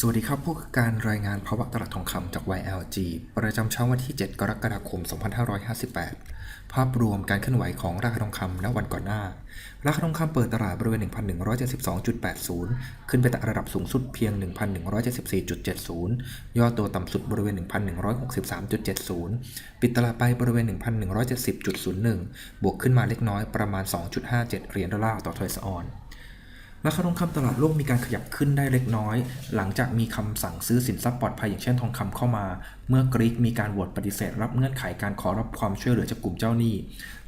สวัสดีครับพวกบการรายงานภาวะตลาดทองคำจาก YLG ประจำเช้าวันที่ 7 กรกฎาคม 2558 ภาพรวมการเคลื่อนไหวของราคาทองคำณวันก่อนหน้า ราคาทองคำเปิดตลาดบริเวณ 1,172.80 ขึ้นไปแตะระดับสูงสุดเพียง 1,174.70 ย่อตัวต่ำสุดบริเวณ 1,163.70 ปิดตลาดไปบริเวณ 1,170.01 บวกขึ้นมาเล็กน้อยประมาณ 2.57 เหรียญดอลลาร์ต่อทอยส์ออน ราคาทองคำตลาดโลกมีการขยับขึ้นได้เล็กน้อย หลังจากมีคำสั่งซื้อสินทรัพย์ปลอดภัยอย่างเช่นทองคำเข้ามา เมื่อกรีกมีการโหวตปฏิเสธ รับเงื่อนไขการขอรับความช่วยเหลือจากกลุ่มเจ้าหนี้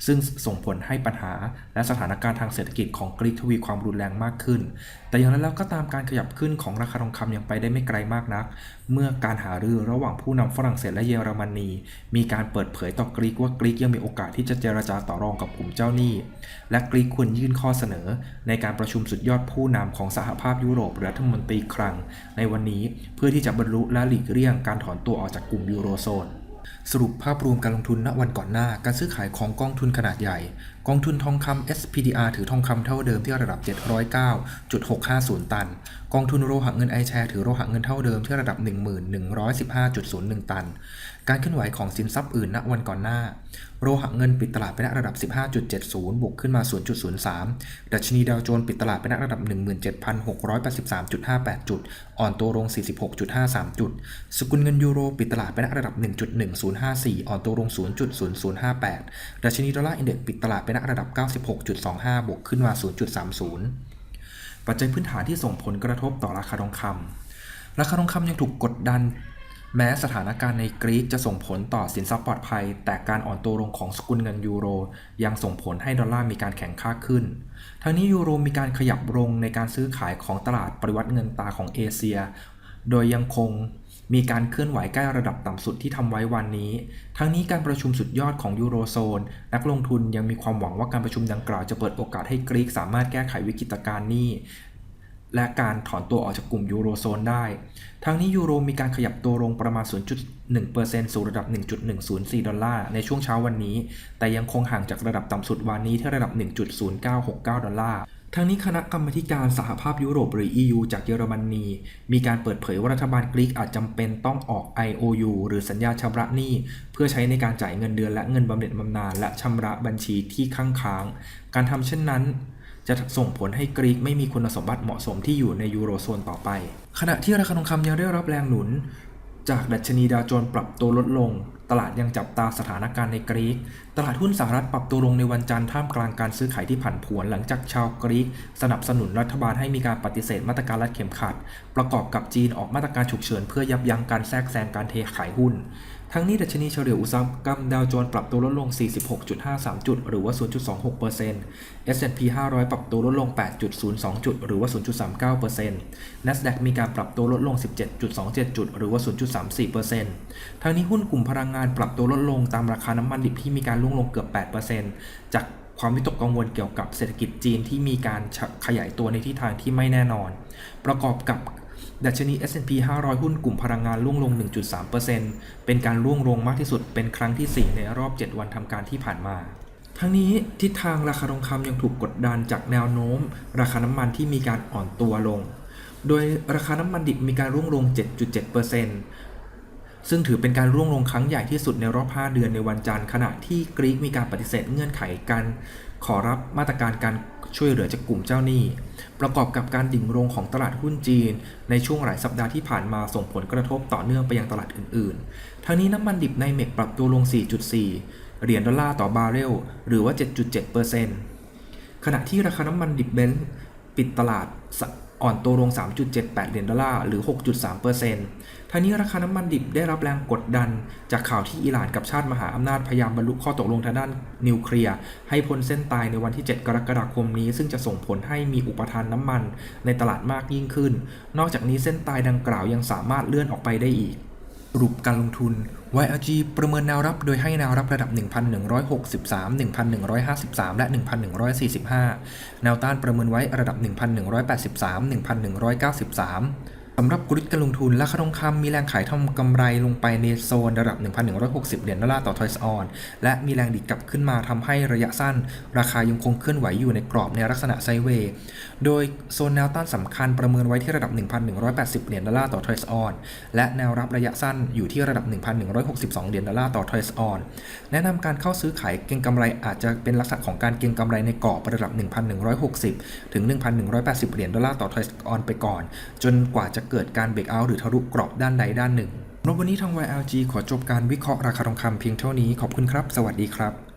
ซึ่งส่งผลให้ปัญหาและสถานการณ์ทางเศรษฐกิจของกรีกทวีความรุนแรงมากขึ้น แต่อย่างนั้นแล้วก็ตามการขยับขึ้นของราคาทองคำยังไปได้ไม่ไกลมากนัก เมื่อการหารือระหว่างผู้นำฝรั่งเศสและเยอรมนี มีการเปิดเผยต่อกรีกว่ากรีกยังมีโอกาสที่จะเจรจาต่อรองกับกลุ่มเจ้าหนี้ และกรีกควรยื่นข้อเสนอ ในการประชุมสุดยอดผู้นำของสหภาพยุโรปรัฐมนตรีคลัง ในวันนี้เพื่อที่จะบรรลุและหลีกเลี่ยงการถอนตัวออกจากกลุ่มยูโรโซนสรุปภาพรวมการลงทุนณวันก่อนหน้า การซื้อขายของกองทุนขนาดใหญ่ องทุนทองคำ SPDR ถือทองคำเท่าเดิมที่ระดับ 709.650 ตัน กองทุนโลหะเงิน iShare ถือโลหะเงินเท่าเดิมที่ระดับ 1115.01 ตัน การเคลื่อนไหวของสินทรัพย์อื่นณวันก่อนหน้า โลหะเงินปิดตลาดไปณระดับ 15.70 บวกขึ้นมา 0.03 ดัชนีดาวโจนส์ปิดตลาดไปณระดับ 17,683.58 จุด อ่อนตัวลง 46.53 จุด สกุลเงินยูโรปิดตลาดไปณระดับ 1.1054 อ่อนตัวลง 0.0058 ดัชนีดอลลาร์อินเด็กซ์ปิดตลาดไปณระดับ 96.25 บวกขึ้นมา 0.30 ปัจจัยพื้นฐานที่ส่งผลกระทบต่อราคาทองคำราคาทองคำยังถูกกดดัน แม้สถานการณ์ในกรีกจะส่งผลต่อสินทรัพย์ปลอดภัย แต่การอ่อนตัวลงของสกุลเงินยูโร ยังส่งผลให้ดอลลาร์มีการแข็งค่าขึ้น ทั้งนี้ยูโรมีการขยับลงในการซื้อขายของตลาดปริวัติเงินตาของเอเชีย โดยยังคง มีการเคลื่อนไหวใกล้ระดับต่ำสุดที่ทำไว้วันนี้ ทั้งนี้การประชุมสุดยอดของยูโรโซน นักลงทุนยังมีความหวังว่าการประชุมดังกล่าวจะเปิดโอกาสให้กรีกสามารถแก้ไขวิกฤตการณ์นี้และการถอนตัวออกจากกลุ่มยูโรโซนได้ ทั้งนี้ยูโรมีการขยับตัวลงประมาณ 0.1%สู่ระดับ 1.104 ดอลลาร์ในช่วงเช้าวันนี้ แต่ยังคงห่างจากระดับต่ำสุดวันนี้ที่ระดับ 1.0969 ดอลลาร์ ทั้งนี้คณะกรรมการสหภาพยุโรปหรือ EU จากเยอรมนีมีการเปิดเผยว่ารัฐบาลกรีกอาจจำเป็นต้องออก IOU หรือสัญญาชำระหนี้ เพื่อใช้ในการจ่ายเงินเดือนและเงินบำเหน็จบำนาญและชำระบัญชีที่ค้างค้าง การทำเช่นนั้นจะส่งผลให้กรีกไม่มีคุณสมบัติเหมาะสมที่อยู่ในยูโรโซนต่อไป ขณะที่ราคาทองคำยังได้รับแรงหนุน จากดัชนีดาวโจนส์ปรับตัวลดลง ตลาดยังจับตาสถานการณ์ในกรีก ตลาดหุ้นสหรัฐปรับตัวลงในวันจันทร์ท่ามกลางการซื้อขายที่ผันผวนหลังจากชาวกรีก สนับสนุนรัฐบาลให้มีการปฏิเสธมาตรการรัดเข็มขัด ประกอบกับจีนออกมาตรการฉุกเฉินเพื่อยับยั้งการแทรกแซงการเทขายหุ้น ทั้งนี้ดัชนีเฉลี่ยอุตสาหกรรมดาวโจนส์ปรับตัวลดลง 46.53 จุด หรือว่า 0.26% S&P 500 ปรับตัวลดลง 8.02 จุด หรือว่า 0.39% NASDAQ มีการปรับตัวลดลง 17.27 จุด หรือว่า 0.34%ทั้งนี้หุ้นกลุ่มพลังงานารปรับตัวลดลงตามราคาน้ำมันดิบที่มีการร่วงลงเกือบ 8%จากความวิตกกังวลเกี่ยวกับเศรษฐกิจจีนที่มีการขยายตัวในทิศทางที่ไม่แน่นอน ประกอบกับดัชนี S&P 500 หุ้นกลุ่มพลังงานร่วงลง 1.3%เป็นการร่วงลงมากที่สุดเป็นครั้งที่ 4 ในรอบ 7 วันทำการที่ผ่านมาทั้งนี้ทิศทางราคาทองคำยังถูกกดดันจากแนวโน้ม ราคาน้ำมันที่มีการอ่อนตัวลง โดยราคาน้ำมันดิบมีการร่วงลง 7.7% ซึ่งถือเป็นการร่วงลงครั้งใหญ่ที่สุดในรอบ 5 เดือนในวันจันทร์ขณะที่กรีกมีการปฏิเสธเงื่อนไขการขอรับมาตรการการช่วยเหลือจากกลุ่มเจ้าหนี้ ประกอบกับการดิ่งลงของตลาดหุ้นจีน ในช่วงหลายสัปดาห์ที่ผ่านมาส่งผลกระทบต่อเนื่องไปยังตลาดอื่นๆ ทั้งนี้น้ำมันดิบในเมกปรับตัวลง 4.4 เหรียญดอลลาร์ต่อบาร์เรล หรือว่า 7.7%ขณะที่ราคาน้ำมันดิบเบนซ์ปิดตลาด อ่อนตัวลง 3.78 เหรียญดอลลาร์หรือ 6.3%ทั้งนี้ราคาน้ำมันดิบได้รับแรงกดดัน จากข่าวที่อิหร่านกับชาติมหาอำนาจพยายามบรรลุข้อตกลงทางด้านนิวเคลียร์ให้พ้นเส้นตายในวันที่ 7 กรกฎาคมนี้ ซึ่งจะส่งผลให้มีอุปทานน้ำมันในตลาดมากยิ่งขึ้น นอกจากนี้เส้นตายดังกล่าวยังสามารถเลื่อนออกไปได้อีก รูปการลงทุน YLG ประเมินแนวรับโดยให้แนวรับระดับ 1,163 1,153 และ 1,145 แนวต้านประเมินไว้ระดับ 1,183 1,193 สำหรับกลยุทธ์การลงทุนราคาทองคำมีแรงขายทำกำไรลงไปในโซนระดับ 1,160 เหรียญดอลลาร์ต่อทอยส์ออน และมีแรงดีดกลับขึ้นมาทำให้ระยะสั้น ราคายังคงเคลื่อนไหวอยู่ในกรอบในลักษณะไซเวย์ โดยโซนแนวต้านสำคัญประเมินไว้ที่ระดับ 1,180 เหรียญดอลลาร์ต่อเทรซออน และแนวรับระยะสั้นอยู่ที่ระดับ 1,162 เหรียญดอลลาร์ต่อเทรซออน แนะนำการเข้าซื้อขายเก็งกำไรอาจจะเป็นลักษณะของการเก็งกำไรในกรอบระดับ 1,160 ถึง 1,180 เหรียญดอลลาร์ต่อเทรซออนไปก่อน จนกว่าจะเกิดการเบรกเอาท์หรือทะลุกรอบด้านใดด้านหนึ่งรบวันนี้ทาง YLG ขอจบการวิเคราะห์ราคาทองคำเพียงเท่านี้ขอบคุณครับ สวัสดีครับ